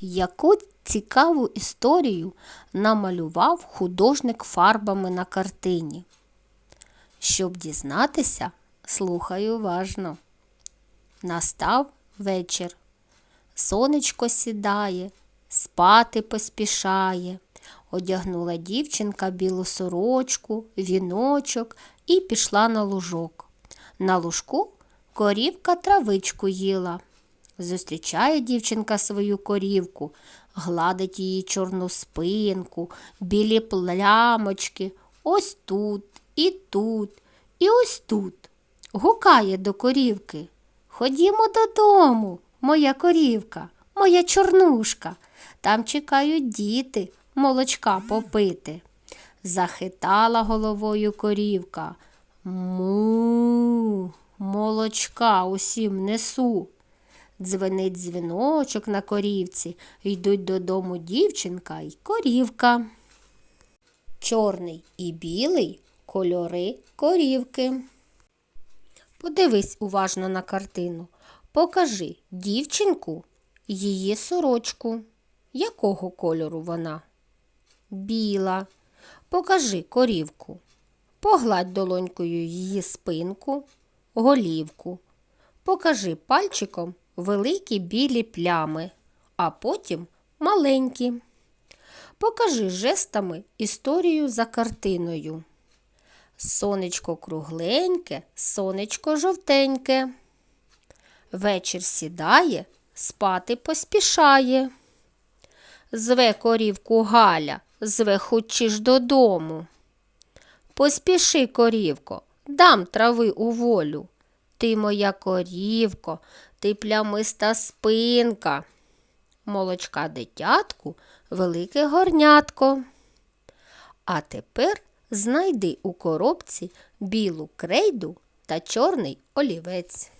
Яку цікаву історію намалював художник фарбами на картині? Щоб дізнатися, слухай уважно. Настав вечір. Сонечко сідає, спати поспішає. Одягнула дівчинка білу сорочку, віночок і пішла на лужок. На лужку корівка травичку їла. Зустрічає дівчинка свою корівку, гладить її чорну спинку, білі плямочки. Ось тут, і тут, і ось тут. Гукає до корівки. Ходімо додому, моя корівка, моя чорнушка. Там чекають діти молочка попити. Захитала головою корівка. Му, молочка усім несу. Дзвенить дзвіночок на корівці, йдуть додому дівчинка й корівка. Чорний і білий кольори корівки. Подивись уважно на картину. Покажи дівчинку її сорочку. Якого кольору вона? Біла. Покажи корівку. Погладь долонькою її спинку, голівку. Покажи пальчиком великі білі плями, а потім маленькі. Покажи жестами історію за картиною. Сонечко кругленьке, сонечко жовтеньке. Вечір сідає, спати поспішає. Зве корівку Галя, зве хочеш додому. Поспіши, корівко, дам трави у волю. Ти моя корівко, ти плямиста спинка. Молочка дитятку, велике горнятко. А тепер знайди у коробці білу крейду та чорний олівець.